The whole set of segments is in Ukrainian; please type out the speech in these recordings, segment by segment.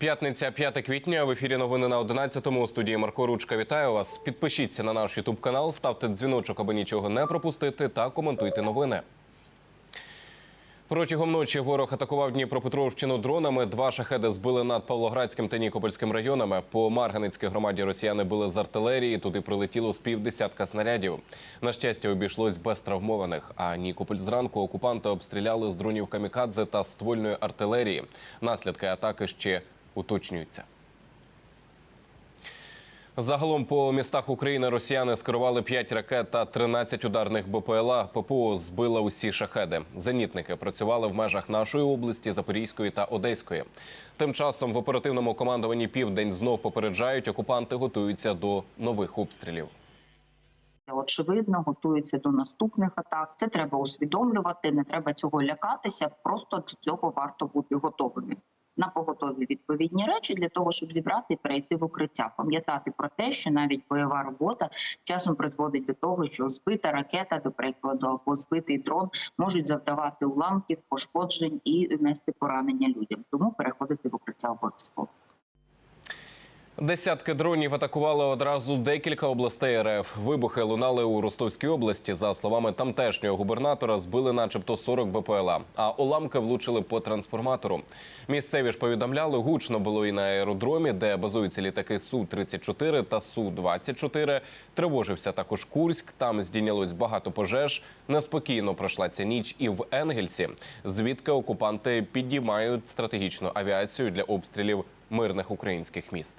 П'ятниця, 5 квітня. В ефірі новини на 11-му. У студії Марко Ручка. Вітаю вас. Підпишіться на наш Ютуб канал, ставте дзвіночок, аби нічого не пропустити, та коментуйте новини. Протягом ночі ворог атакував Дніпропетровщину дронами. Два шахеди збили над Павлоградським та Нікопольським районами. По Марганецькій громаді росіяни били з артилерії. Туди прилетіло з півдесятка снарядів. На щастя, обійшлось без травмованих. А Нікополь зранку окупанти обстріляли з дронів камікадзе та ствольної артилерії. Наслідки атаки ще уточнюються. Загалом по містах України росіяни скерували 5 ракет та 13 ударних БПЛА. ППО збила усі шахеди. Зенітники працювали в межах нашої області, Запорізької та Одеської. Тим часом в оперативному командуванні Південь знов попереджають, окупанти готуються до нових обстрілів. очевидно готуються до наступних атак. Це треба усвідомлювати. Не треба цього лякатися. Просто до цього варто бути готовими. На поготові відповідні речі для того, щоб зібрати і перейти в укриття. Пам'ятати про те, що навіть бойова робота часом призводить до того, що збита ракета, до прикладу, або збитий дрон можуть завдавати уламків, пошкоджень і нести поранення людям. Тому переходити в укриття обов'язково. Десятки дронів атакували одразу декілька областей РФ. Вибухи лунали у Ростовській області. За словами тамтешнього губернатора, збили начебто 40 БПЛА, а уламки влучили по трансформатору. Місцеві ж повідомляли, гучно було і на аеродромі, де базуються літаки Су-34 та Су-24. Тривожився також Курськ. Там здійнялось багато пожеж. Неспокійно пройшла ця ніч і в Енгельсі, звідки окупанти підіймають стратегічну авіацію для обстрілів мирних українських міст.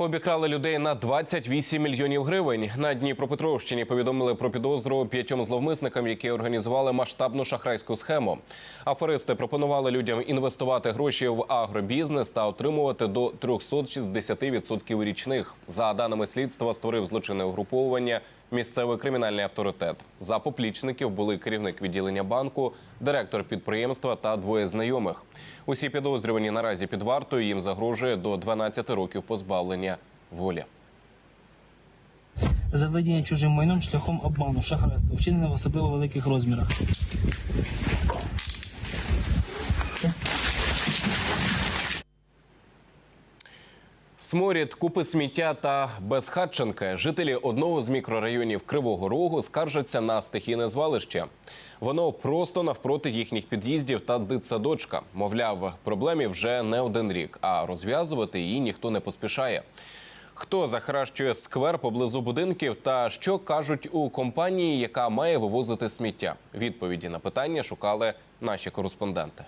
Обікрали людей на 28 мільйонів гривень. На Дніпропетровщині повідомили про підозру п'ятьом зловмисникам, які організували масштабну шахрайську схему. Аферисти пропонували людям інвестувати гроші в агробізнес та отримувати до 360% річних. За даними слідства, створив злочинне угруповування місцевий кримінальний авторитет. За поплічників були керівник відділення банку, директор підприємства та двоє знайомих. Усі підозрювані наразі під вартою їм загрожує до 12 років позбавлення волі. Завладіння чужим майном шляхом обману, шахрайства, вчинене в особливо великих розмірах. Сморід, купи сміття та безхатченки. Жителі одного з мікрорайонів Кривого Рогу скаржаться на стихійне звалище. Воно просто навпроти їхніх під'їздів та дитсадочка. Мовляв, проблемі вже не один рік, а розв'язувати її ніхто не поспішає. Хто захаращує сквер поблизу будинків та що кажуть у компанії, яка має вивозити сміття? Відповіді на питання шукали наші кореспонденти.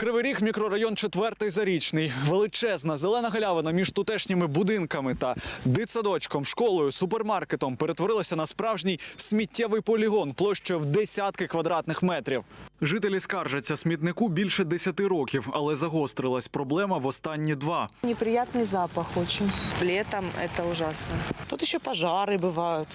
Кривий Ріг, мікрорайон четвертий зарічний. Величезна зелена галявина між тутешніми будинками та дитсадочком, школою, супермаркетом перетворилася на справжній сміттєвий полігон площею в десятки квадратних метрів. Жителі скаржаться смітнику більше десяти років, але загострилась проблема в останні два. Неприятный запах очень. Летом это ужасно. Тут еще пожары бывают.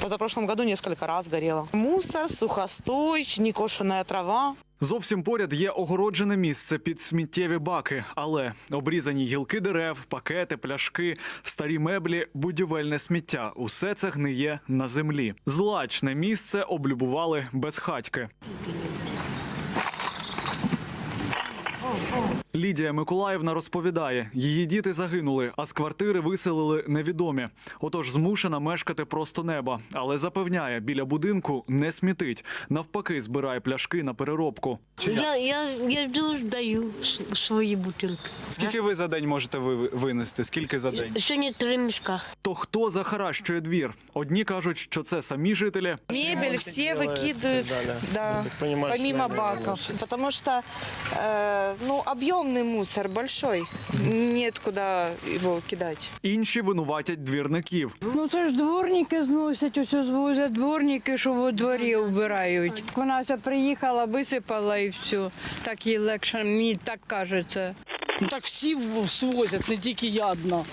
Позапрошлом году несколько раз горело. Мусор, сухостой, некошенная трава. Зовсім поряд є огороджене місце під сміттєві баки, але обрізані гілки дерев, пакети, пляшки, старі меблі, будівельне сміття усе це гниє на землі. Злачне місце облюбували безхатьки. Лідія Миколаївна розповідає, її діти загинули, а з квартири виселили невідомі. Отож змушена мешкати просто неба, але запевняє, біля будинку не смітить. Навпаки, збирає пляшки на переробку. Я, я, я йду, здаю с- свої бутилки. Скільки ви за день можете винести? Скільки за день? Сьогодні три мішка. То хто захаращує двір? Одні кажуть, що це самі жителі, Мебель все выкидывают, да, помимо баков. Потому что э, ну, объемный мусор большой. Нет куда его кидать. інші винуватять двірників. Ну це ж дворники зносять, ось звозять дворники, що во дворі вбирають. Вона ся приїхала, висипала і все. Так їй легше, мені так кажеться. Ну так всі свозять, не тільки я одна.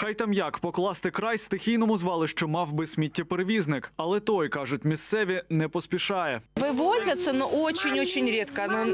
Хай там як покласти край стихійному звалищу мав би сміттєперевізник, але той кажуть, місцеві не поспішає. Вывозятся, но очень-очень редко. Но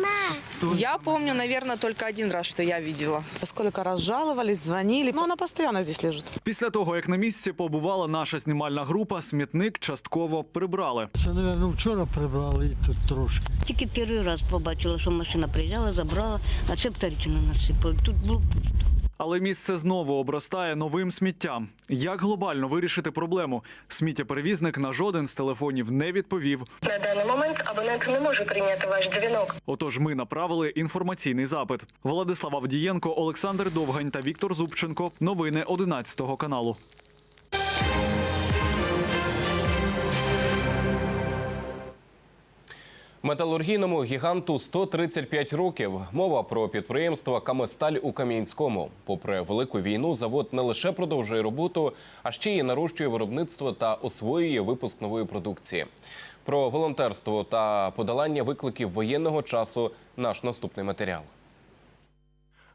я помню, наверное, только один раз, что я видела. Сколько раз жаловались, звонили. Но она постоянно здесь лежит. Після того, як на місці побувала наша знімальна група, смітник частково прибрали. Це, мабуть, вчора прибрали і тут трошки. Тільки перший раз побачила, що машина приїжджала, забрала, а це повторительно насипали. Тут було пусто. Але місце знову обростає новим сміттям. Як глобально вирішити проблему? Сміттєперевізник на жоден з телефонів не відповів. На даний момент абонент не може прийняти ваш дзвінок. Отож, ми направили інформаційний запит. Владислав Авдієнко, Олександр Довгань та Віктор Зубченко. Новини 11 каналу. Металургійному гіганту 135 років. Мова про підприємство Каместаль у Кам'янському. Попри велику війну, завод не лише продовжує роботу, а ще й нарощує виробництво та освоює випуск нової продукції. Про волонтерство та подолання викликів воєнного часу наш наступний матеріал.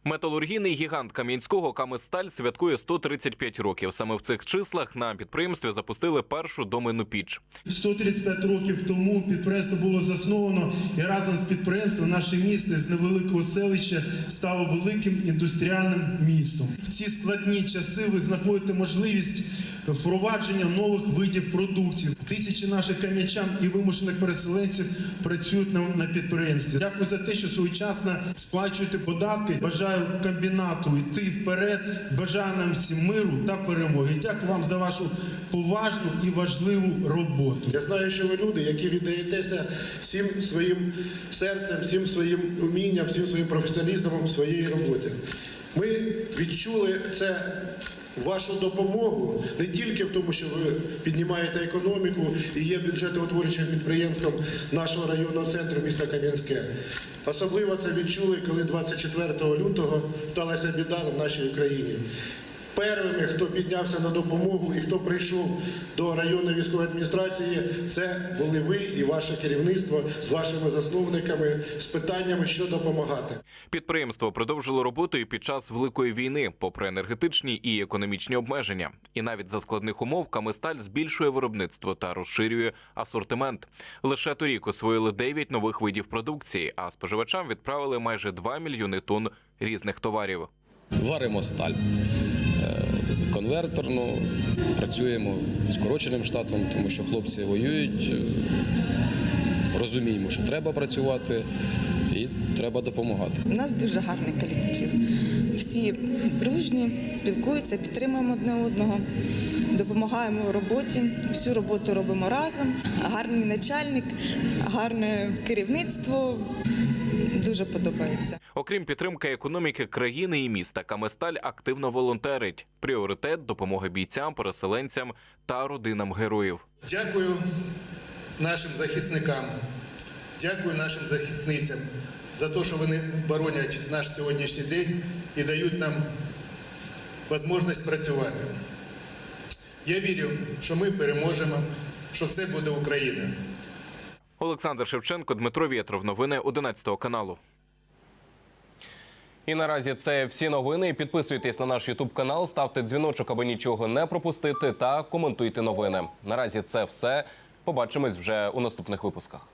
Металургійний гігант Кам'янського Каместаль святкує 135 років. Саме в цих числах на підприємстві запустили першу домену піч. 135 років тому підприємство було засновано, і разом з підприємством наше місто з невеликого селища стало великим індустріальним містом. В ці складні часи ви знаходите можливість впровадження нових видів продуктів. Тисячі наших кам'ячан і вимушених переселенців працюють на, підприємстві. Дякую за те, що своєчасно сплачуєте податки. Бажаю комбінату йти вперед. Бажаю нам всім миру та перемоги. Дякую вам за вашу поважну і важливу роботу. Я знаю, що ви люди, які віддаєтеся всім своїм серцем, всім своїм умінням, всім своїм професіоналізмом в своїй роботі. Ми відчули це. Вашу допомогу не тільки в тому, що ви піднімаєте економіку і є бюджетоутворюючим підприємством нашого районного центру міста Кам'янське. Особливо це відчули, коли 24 лютого сталася біда в нашій Україні. Первими, хто піднявся на допомогу і хто прийшов до районної військової адміністрації, це були ви і ваше керівництво з вашими засновниками з питаннями, що допомагати. Підприємство продовжило роботу і під час великої війни, попри енергетичні і економічні обмеження. І навіть за складних умов Каместаль збільшує виробництво та розширює асортимент. Лише торік освоїли 9 нових видів продукції, а споживачам відправили майже 2 мільйони тонн різних товарів. Варимо сталь е, працюємо скороченим штатом, тому що хлопці воюють. Розуміємо, що треба працювати і треба допомагати. У нас дуже гарний колектив. Всі дружні, спілкуються, підтримуємо одне одного, допомагаємо в роботі. Всю роботу робимо разом. Гарний начальник, гарне керівництво. Дуже подобається. Окрім підтримки економіки країни і міста, Каместаль активно волонтерить. Пріоритет допомоги бійцям, переселенцям та родинам героїв. Дякую нашим захисникам, дякую нашим захисницям за те, що вони боронять наш сьогоднішній день і дають нам можливість працювати. Я вірю, що ми переможемо, що все буде Україна. Олександр Шевченко, Дмитро Вєтров. Новини 11 каналу. І наразі це всі новини. Підписуйтесь на наш Ютуб канал, ставте дзвіночок, аби нічого не пропустити, та коментуйте новини. Наразі це все. Побачимось вже у наступних випусках.